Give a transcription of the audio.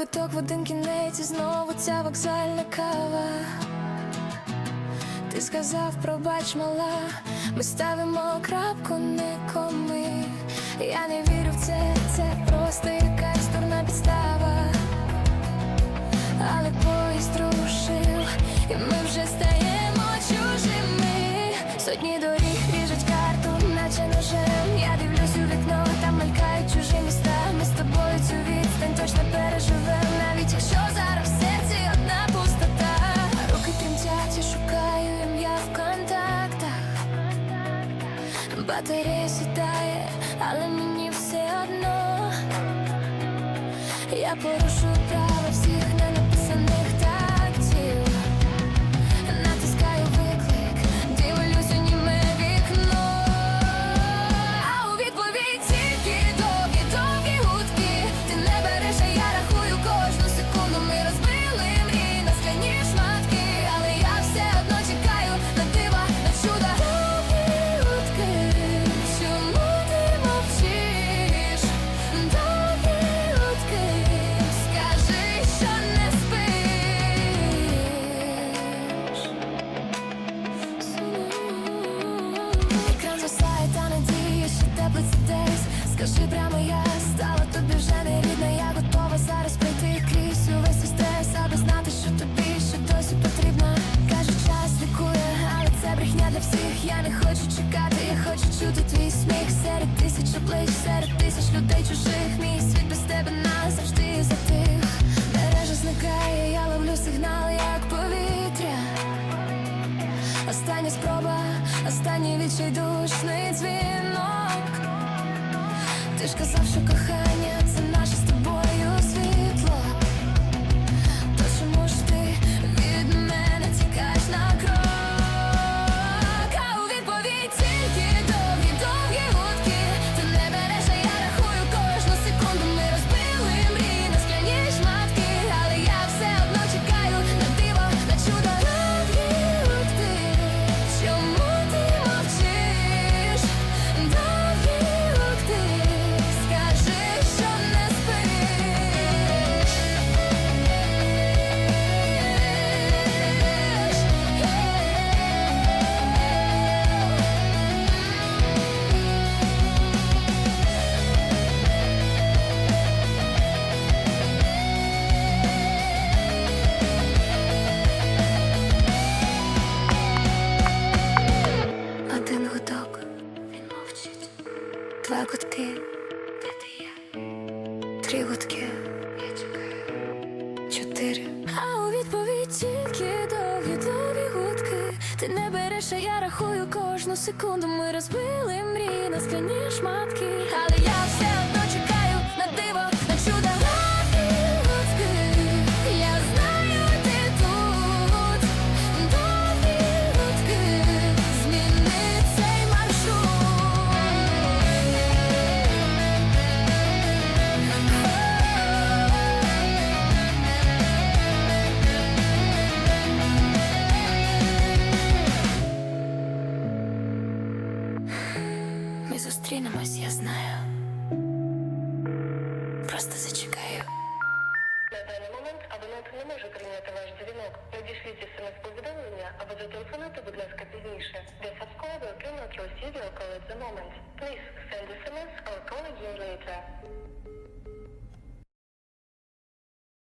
Квиток в один кінець і знову ця вокзальна кава. Ти сказав, пробач, мала, ми ставимо крапку не коми. Я не вірю в це, це просто якась дурна підстава. Але поїзд рушив, і ми вже стаємо чужими. Сотні доріг Батарея сідає, але мені все одно. Я порушу права всіх ненаписаних тактів Прямо, я стала тобі не рідна? Я готова зараз пройти крізь увесь стрес Аби знати, що тобі ще досі потрібно. Кажуть, час лікує, але це брехня для всіх. Я не хочу чекати, я хочу чути твій сміх. Серед тисяч облич, серед тисяч людей чужих. Мій світ без тебе назавжди затих. Мережа зникає, я ловлю сигнал, як повітря. Остання спроба, останній відчайдушний дзвінок. Ти ж казав, що кохання Два гудки, де ти я? Три гудки, я чекаю. Чотири. А у відповідь тільки довгі, довгі гудки. Ти не береш, а я рахую кожну секунду. Ми розбили мрії на скляні шматки. Зустрінемось, я знаю. Просто зачекаю. На даний момент абонент не може прийняти ваш дзвінок. Надішліть смс-повідомлення або зателефонуйте, будь ласка, пізніше. The subscriber cannot receive your call at the moment. Please send SMS or call again later.